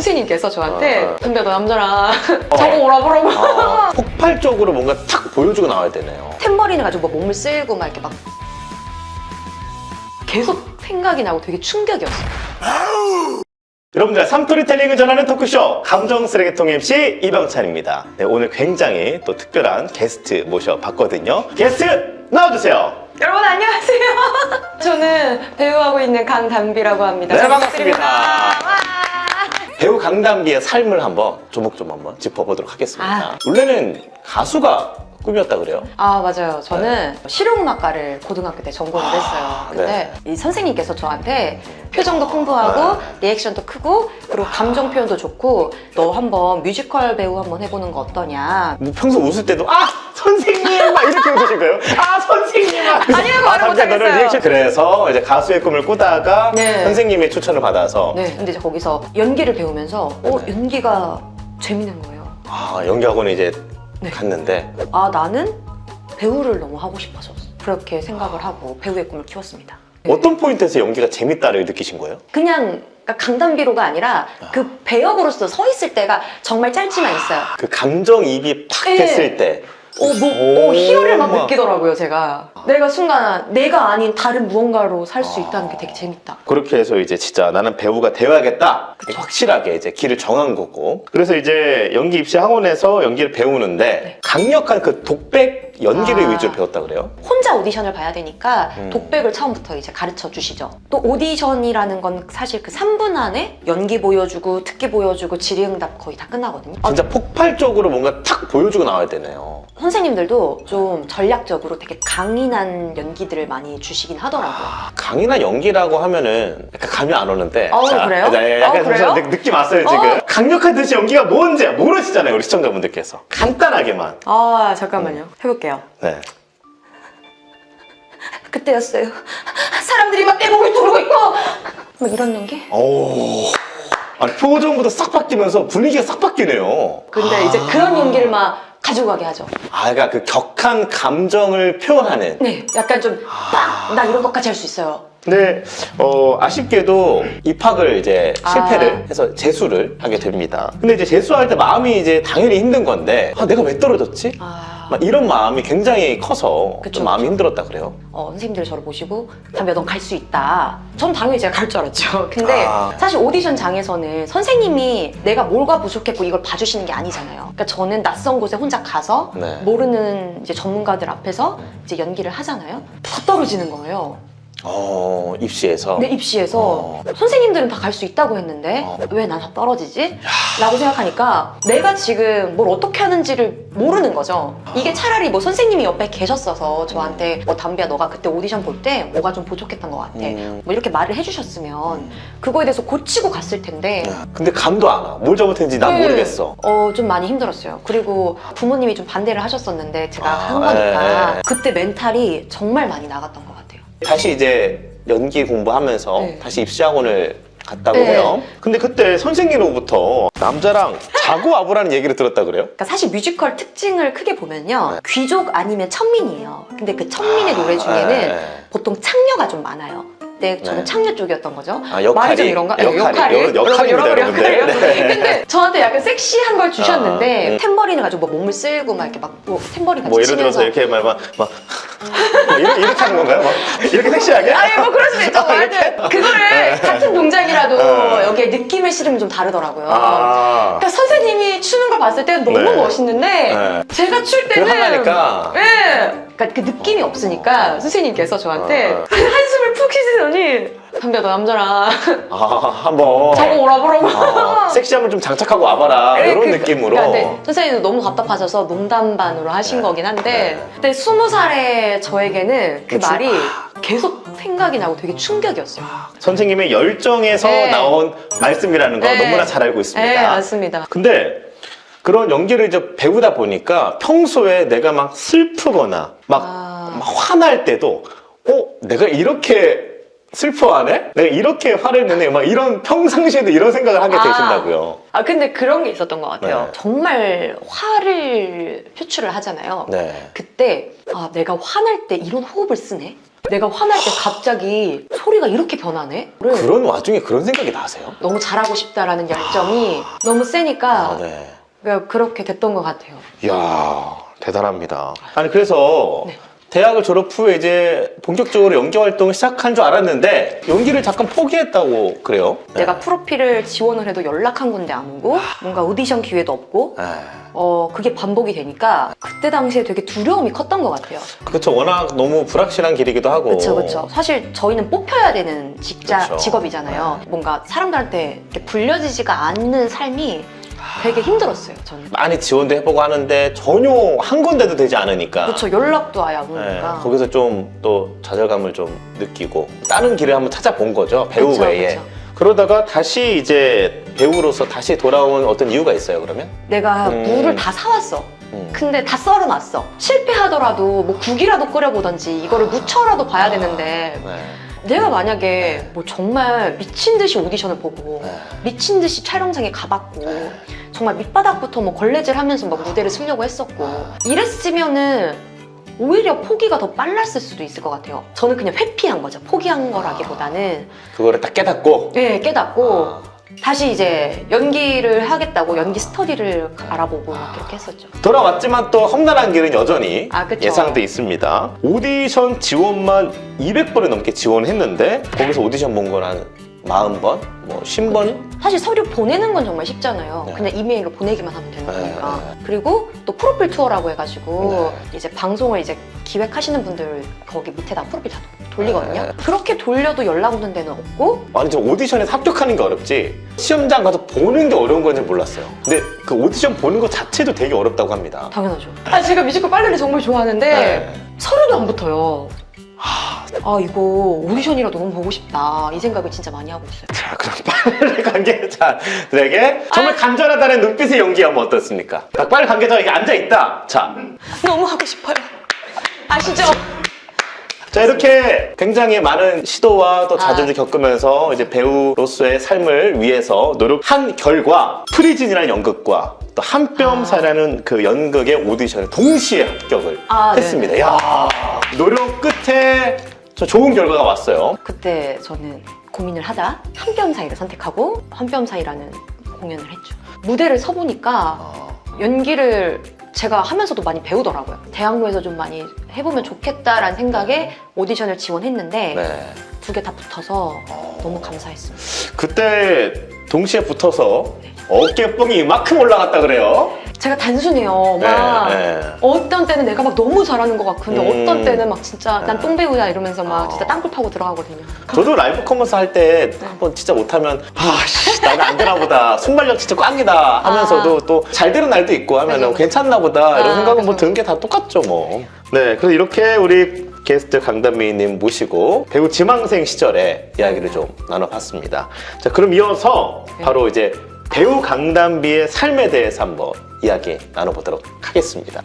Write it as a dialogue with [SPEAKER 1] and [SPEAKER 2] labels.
[SPEAKER 1] 선생님께서 저한테
[SPEAKER 2] 어, 어.
[SPEAKER 1] 근데 너 남자랑
[SPEAKER 2] 어.
[SPEAKER 1] 저거 오라보라고
[SPEAKER 2] 아, 폭발적으로 뭔가 탁 보여주고 나와야 되네요.
[SPEAKER 1] 탬버린을 가지고 뭐 몸을 쓸고 막 이렇게 막 계속 생각이 나고 되게 충격이었어요.
[SPEAKER 2] 여러분들 삼토리텔링을 전하는 토크쇼 감정 쓰레기통 MC 이병찬입니다. 네, 오늘 굉장히 또 특별한 게스트 모셔봤거든요. 게스트 나와주세요.
[SPEAKER 1] 여러분 안녕하세요. 저는 배우하고 있는 강담비라고 합니다.
[SPEAKER 2] 네,
[SPEAKER 1] 잘
[SPEAKER 2] 반갑습니다.
[SPEAKER 1] 와.
[SPEAKER 2] 배우 강담비의 삶을 한번 조목조목 한번 짚어보도록 하겠습니다.
[SPEAKER 1] 아.
[SPEAKER 2] 원래는 가수가 꿈이었다 그래요?
[SPEAKER 1] 아 맞아요. 저는 실용음악과를 고등학교 때 전공을
[SPEAKER 2] 아,
[SPEAKER 1] 했어요. 근데
[SPEAKER 2] 네.
[SPEAKER 1] 이 선생님께서 저한테 표정도 풍부하고
[SPEAKER 2] 아.
[SPEAKER 1] 리액션도 크고 그리고 감정 표현도 좋고 너 한번 뮤지컬 배우 한번 해보는 거 어떠냐?
[SPEAKER 2] 뭐 평소 웃을 때도 아 선생님 막 이렇게 웃으실 거예요? 아 선생님 막
[SPEAKER 1] 아니라고 말을 못하겠어요.
[SPEAKER 2] 그래서 이제 가수의 꿈을 꾸다가
[SPEAKER 1] 네.
[SPEAKER 2] 선생님의 추천을 받아서
[SPEAKER 1] 네. 근데 이제 거기서 연기를 배우면서 어
[SPEAKER 2] 네.
[SPEAKER 1] 연기가 재밌는 거예요.
[SPEAKER 2] 아 연기 학원에 이제
[SPEAKER 1] 네.
[SPEAKER 2] 갔는데
[SPEAKER 1] 아 나는 배우를 너무 하고 싶어서 그렇게 생각을 하고 배우의 꿈을 키웠습니다.
[SPEAKER 2] 어떤 포인트에서 연기가 재밌다를 느끼신 거예요?
[SPEAKER 1] 그냥 그러니까 강단비로가 아니라 그 배역으로서 서 있을 때가 정말 짧지만 있어요.
[SPEAKER 2] 그 감정이입이 팍
[SPEAKER 1] 네.
[SPEAKER 2] 됐을 때
[SPEAKER 1] 어, 뭐,
[SPEAKER 2] 오,
[SPEAKER 1] 어, 희열을 막
[SPEAKER 2] 막.
[SPEAKER 1] 느끼더라고요, 제가. 내가 순간 내가 아닌 다른 무언가로 살수
[SPEAKER 2] 아.
[SPEAKER 1] 있다는 게 되게 재밌다.
[SPEAKER 2] 그렇게 해서 이제 진짜 나는 배우가 되어야겠다 확실하게 이제 길을 정한 거고 그래서 이제 연기 입시 학원에서 연기를 배우는데
[SPEAKER 1] 네.
[SPEAKER 2] 강력한 그 독백 연기를
[SPEAKER 1] 아.
[SPEAKER 2] 위주로 배웠다 그래요?
[SPEAKER 1] 혼자 오디션을 봐야 되니까
[SPEAKER 2] 음.
[SPEAKER 1] 독백을 처음부터 이제 가르쳐 주시죠. 또 오디션이라는 건 사실 그 3분 안에 연기 보여주고 특기 보여주고 질의응답 거의 다 끝나거든요. 아,
[SPEAKER 2] 진짜 폭발적으로 뭔가 탁 보여주고 나와야 되네요.
[SPEAKER 1] 선생님들도 좀 전략적으로 되게 강인한 연기들을 많이 주시긴 하더라고요.
[SPEAKER 2] 아, 강인한 연기라고 하면은 약간 감이 안 오는데.
[SPEAKER 1] 어우, 그래요?
[SPEAKER 2] 자, 약간
[SPEAKER 1] 어우, 그래요?
[SPEAKER 2] 잠시만 느- 느낌 왔어요 지금.
[SPEAKER 1] 어.
[SPEAKER 2] 강력한 듯이 연기가 뭔지 모르시잖아요 우리 시청자분들께서. 간단하게만.
[SPEAKER 1] 아, 잠깐만요. 해볼게요.
[SPEAKER 2] 네.
[SPEAKER 1] 그때였어요. 사람들이 막 내 목을 두르고 있고 막 이런 연기?
[SPEAKER 2] 오. 아니 표정부터 싹 바뀌면서 분위기가 싹 바뀌네요.
[SPEAKER 1] 근데 이제 그런 연기를 막 가지고 가게 하죠.
[SPEAKER 2] 아, 그러니까 그 격한 감정을 표현하는.
[SPEAKER 1] 네, 약간 좀 빡! 나 이런 것까지 할 수 있어요.
[SPEAKER 2] 근데 어, 아쉽게도 입학을 이제
[SPEAKER 1] 아.
[SPEAKER 2] 실패를 해서 재수를 하게 됩니다. 근데 이제 재수할 때 마음이 이제 당연히 힘든 건데 아, 내가 왜 떨어졌지?
[SPEAKER 1] 아,
[SPEAKER 2] 막 이런 마음이 굉장히 커서
[SPEAKER 1] 그쵸,
[SPEAKER 2] 좀 마음이
[SPEAKER 1] 그쵸.
[SPEAKER 2] 힘들었다 그래요.
[SPEAKER 1] 어, 선생님들이 저를 보시고 담배 넌 갈 수 있다. 전 당연히 제가 갈 줄 알았죠. 근데
[SPEAKER 2] 아.
[SPEAKER 1] 사실 오디션 장에서는 선생님이 내가 뭘가 부족했고 이걸 봐주시는 게 아니잖아요. 그러니까 저는 낯선 곳에 혼자 가서
[SPEAKER 2] 네.
[SPEAKER 1] 모르는 이제 전문가들 앞에서 이제 연기를 하잖아요. 다 떨어지는 거예요.
[SPEAKER 2] 어, 입시에서.
[SPEAKER 1] 내 입시에서
[SPEAKER 2] 어.
[SPEAKER 1] 선생님들은 다 갈 수 있다고 했는데
[SPEAKER 2] 어.
[SPEAKER 1] 왜난다 떨어지지? 라고 생각하니까 내가 지금 뭘 어떻게 하는지를 모르는 거죠. 이게 차라리 뭐 선생님이 옆에 계셨어서 저한테 뭐 담비야 너가 그때 오디션 볼 때 뭐가 좀 부족했던 것 같아.
[SPEAKER 2] 음.
[SPEAKER 1] 뭐 이렇게 말을 해주셨으면 그거에 대해서 고치고 갔을 텐데
[SPEAKER 2] 네. 근데 감도 안 와. 뭘 잘못했는지 난
[SPEAKER 1] 네.
[SPEAKER 2] 모르겠어.
[SPEAKER 1] 어, 좀 많이 힘들었어요. 그리고 부모님이 좀 반대를 하셨었는데 제가
[SPEAKER 2] 아,
[SPEAKER 1] 한 거니까
[SPEAKER 2] 네.
[SPEAKER 1] 그때 멘탈이 정말 많이 나갔던 것 같아요.
[SPEAKER 2] 다시 이제 연기 공부하면서
[SPEAKER 1] 네.
[SPEAKER 2] 다시 입시학원을 갔다고
[SPEAKER 1] 네.
[SPEAKER 2] 해요. 근데 그때 선생님으로부터 남자랑 자고 와보라는 얘기를 들었다 그래요?
[SPEAKER 1] 그러니까 사실 뮤지컬 특징을 크게 보면요.
[SPEAKER 2] 네.
[SPEAKER 1] 귀족 아니면 천민이에요. 근데 그 천민의 노래 중에는
[SPEAKER 2] 네.
[SPEAKER 1] 보통 창녀가 좀 많아요. 저는
[SPEAKER 2] 네.
[SPEAKER 1] 창녀 쪽이었던 거죠.
[SPEAKER 2] 아, 역할이,
[SPEAKER 1] 말이 좀 이런가? 네,
[SPEAKER 2] 역할이, 여- 역할입니다, 여러분들.
[SPEAKER 1] 역할이요.
[SPEAKER 2] 네.
[SPEAKER 1] 근데 저한테 약간 섹시한 걸 주셨는데
[SPEAKER 2] 아, 음.
[SPEAKER 1] 탬버린을 가지고 뭐 몸을 쓸고 막 이렇게 막뭐 탬버린 같이
[SPEAKER 2] 뭐 예를
[SPEAKER 1] 치면서
[SPEAKER 2] 들어서 이렇게 막, 막, 막 뭐 이렇게, 이렇게 하는 건가요? 막 이렇게 섹시하게?
[SPEAKER 1] 아니 뭐 그럴 수도 있죠.
[SPEAKER 2] 아, 이렇게?
[SPEAKER 1] 하여튼 그거를 같은 동작이라도
[SPEAKER 2] 네.
[SPEAKER 1] 여기에 느낌을 실으면 좀 다르더라고요.
[SPEAKER 2] 아,
[SPEAKER 1] 그러니까 선생님이 추는 걸 봤을 때 너무
[SPEAKER 2] 네.
[SPEAKER 1] 멋있는데
[SPEAKER 2] 네.
[SPEAKER 1] 제가 출
[SPEAKER 2] 그
[SPEAKER 1] 때는
[SPEAKER 2] 하나니까.
[SPEAKER 1] 예. 그러니까 그 느낌이 없으니까 선생님께서 저한테
[SPEAKER 2] 어, 어.
[SPEAKER 1] 한숨을 푹 쉬시더니 담배 너 남자랑
[SPEAKER 2] 아, 한번.
[SPEAKER 1] 저거 오라 보라고
[SPEAKER 2] 아, 섹시함을 좀 장착하고 와봐라.
[SPEAKER 1] 네,
[SPEAKER 2] 이런
[SPEAKER 1] 그-
[SPEAKER 2] 느낌으로.
[SPEAKER 1] 그러니까 네, 선생님도 너무 답답하셔서 농담 반으로 하신
[SPEAKER 2] 네.
[SPEAKER 1] 거긴 한데
[SPEAKER 2] 네.
[SPEAKER 1] 근데 스무 살의 저에게는 그
[SPEAKER 2] 그치.
[SPEAKER 1] 말이 계속 생각이 나고 되게 충격이었어요.
[SPEAKER 2] 선생님의 열정에서
[SPEAKER 1] 네.
[SPEAKER 2] 나온 말씀이라는 거
[SPEAKER 1] 네.
[SPEAKER 2] 너무나 잘 알고 있습니다.
[SPEAKER 1] 네 맞습니다.
[SPEAKER 2] 근데 그런 연기를 이제 배우다 보니까 평소에 내가 막 슬프거나 막,
[SPEAKER 1] 아.
[SPEAKER 2] 막 화날 때도 어 내가 이렇게 슬퍼하네? 내가 이렇게 화를 내네? 막 이런 평상시에도 이런 생각을 하게
[SPEAKER 1] 아.
[SPEAKER 2] 되신다고요.
[SPEAKER 1] 아 근데 그런 게 있었던 것 같아요.
[SPEAKER 2] 네.
[SPEAKER 1] 정말 화를 표출을 하잖아요.
[SPEAKER 2] 네.
[SPEAKER 1] 그때 아 내가 화날 때 이런 호흡을 쓰네. 내가 화날 때 갑자기 소리가 이렇게 변하네? 를
[SPEAKER 2] 그런 와중에 그런 생각이 나세요?
[SPEAKER 1] 너무 잘하고 싶다라는 열정이 너무 세니까
[SPEAKER 2] 아, 네.
[SPEAKER 1] 그러니까 그렇게 됐던 것 같아요.
[SPEAKER 2] 이야 대단합니다. 아니 그래서
[SPEAKER 1] 네.
[SPEAKER 2] 대학을 졸업 후에 이제 본격적으로 연기 활동을 시작한 줄 알았는데 연기를 잠깐 포기했다고 그래요?
[SPEAKER 1] 내가 프로필을 지원을 해도 연락 한 군데 안 오고 뭔가 오디션 기회도 없고
[SPEAKER 2] 네.
[SPEAKER 1] 어 그게 반복이 되니까 그때 당시에 되게 두려움이 컸던 것 같아요.
[SPEAKER 2] 그렇죠. 워낙 너무 불확실한 길이기도 하고.
[SPEAKER 1] 그렇죠, 그렇죠. 사실 저희는 뽑혀야 되는 직자
[SPEAKER 2] 그쵸.
[SPEAKER 1] 직업이잖아요. 뭔가 사람들한테 이렇게 불려지지가 않는 삶이 되게 힘들었어요. 저는.
[SPEAKER 2] 많이 지원도 해보고 하는데 전혀 한 군데도 되지 않으니까.
[SPEAKER 1] 그렇죠. 연락도 아예 안
[SPEAKER 2] 네,
[SPEAKER 1] 오니까.
[SPEAKER 2] 거기서 좀 또 좌절감을 좀 느끼고 다른 길을 한번 찾아본 거죠 배우
[SPEAKER 1] 그쵸,
[SPEAKER 2] 외에
[SPEAKER 1] 그쵸.
[SPEAKER 2] 그러다가 다시 이제 배우로서 다시 돌아온 어떤 이유가 있어요 그러면?
[SPEAKER 1] 내가
[SPEAKER 2] 음.
[SPEAKER 1] 물을 다 사왔어.
[SPEAKER 2] 음.
[SPEAKER 1] 근데 다 썰어놨어. 실패하더라도 뭐 국이라도 끓여보던지 이거를 무쳐라도 봐야 되는데
[SPEAKER 2] 네.
[SPEAKER 1] 내가 만약에 뭐 정말 미친 듯이 오디션을 보고
[SPEAKER 2] 네.
[SPEAKER 1] 미친 듯이 촬영장에 가봤고 정말 밑바닥부터 뭐 걸레질 하면서 막 무대를 쓰려고 했었고 이랬으면은 오히려 포기가 더 빨랐을 수도 있을 것 같아요. 저는 그냥 회피한 거죠. 포기한 거라기보다는.
[SPEAKER 2] 그거를 딱 깨닫고?
[SPEAKER 1] 네, 깨닫고.
[SPEAKER 2] 아,
[SPEAKER 1] 다시 이제 연기를 하겠다고 연기 스터디를 알아보고 막 그렇게 했었죠.
[SPEAKER 2] 돌아왔지만 또 험난한 길은 여전히
[SPEAKER 1] 아, 그쵸.
[SPEAKER 2] 예상돼 있습니다 오디션 지원만 200번을 넘게 지원했는데 거기서 오디션 본 건 한 40번? 뭐 50번?
[SPEAKER 1] 사실 서류 보내는 건 정말 쉽잖아요.
[SPEAKER 2] 네.
[SPEAKER 1] 그냥 이메일로 보내기만 하면 되는
[SPEAKER 2] 네,
[SPEAKER 1] 거니까.
[SPEAKER 2] 네.
[SPEAKER 1] 그리고 또 프로필 투어라고 해가지고
[SPEAKER 2] 네.
[SPEAKER 1] 이제 방송을 이제 기획하시는 분들 거기 밑에다 프로필 다 돌리거든요.
[SPEAKER 2] 네.
[SPEAKER 1] 그렇게 돌려도 연락 오는 데는 없고
[SPEAKER 2] 아니 저 오디션에 합격하는 게 어렵지 시험장 가서 보는 게 어려운 건지 몰랐어요 근데 그 오디션 보는 것 자체도 되게 어렵다고 합니다
[SPEAKER 1] 당연하죠. 아 제가 뮤지컬 빨래를 정말 좋아하는데
[SPEAKER 2] 네.
[SPEAKER 1] 서류도 안 붙어요. 아 이거 오디션이라도 너무 보고 싶다 이 생각을 진짜 많이 하고 있어요.
[SPEAKER 2] 자, 그럼 빨래 관계자들에게 정말 간절하다는 눈빛의 연기 한번 어떻습니까? 자, 빨래 관계자가 여기 앉아 있다. 자,
[SPEAKER 1] 너무 하고 싶어요. 아시죠?
[SPEAKER 2] 자 이렇게 굉장히 많은 시도와 또
[SPEAKER 1] 아.
[SPEAKER 2] 겪으면서 이제 배우로서의 삶을 위해서 노력한 결과 프리즌이라는 연극과 또 한뼘사라는 그 연극의 오디션에 동시에 합격을
[SPEAKER 1] 아,
[SPEAKER 2] 했습니다.
[SPEAKER 1] 네네.
[SPEAKER 2] 야 노력 끝에 저 좋은 결과가 왔어요.
[SPEAKER 1] 그때 저는 고민을 하다 한뼘 사이를 선택하고 한뼘 사이라는 공연을 했죠. 무대를 서보니까 연기를 제가 하면서도 많이 배우더라고요. 대학로에서 좀 많이 해보면 좋겠다라는 생각에 오디션을 지원했는데
[SPEAKER 2] 네.
[SPEAKER 1] 두 개 다 붙어서 너무 감사했습니다.
[SPEAKER 2] 그때 동시에 붙어서 어깨뽕이 이만큼 올라갔다 그래요.
[SPEAKER 1] 제가 단순해요. 막
[SPEAKER 2] 네, 네.
[SPEAKER 1] 어떤 때는 내가 막 너무 잘하는 것 같은데
[SPEAKER 2] 음.
[SPEAKER 1] 어떤 때는 막 진짜 난
[SPEAKER 2] 네.
[SPEAKER 1] 똥배우야 이러면서 막
[SPEAKER 2] 어.
[SPEAKER 1] 진짜 땅굴 파고 들어가거든요.
[SPEAKER 2] 저도 라이브 커머스 할 때 한번 진짜 못하면 아씨 나는 안 되나 보다 순발력 진짜 꽝이다 하면서도 또잘 되는 날도 있고 하면 은. 괜찮나 보다 이런
[SPEAKER 1] 아,
[SPEAKER 2] 생각은 뭐. 드는 게 다 똑같죠 뭐. 네, 그래서 이렇게 우리 게스트 강단미님 모시고 배우 지망생 시절의 이야기를 좀 나눠봤습니다. 자, 그럼 이어서
[SPEAKER 1] 네.
[SPEAKER 2] 바로 이제 배우 강단비의 삶에 대해서 한번 이야기 나눠보도록 하겠습니다.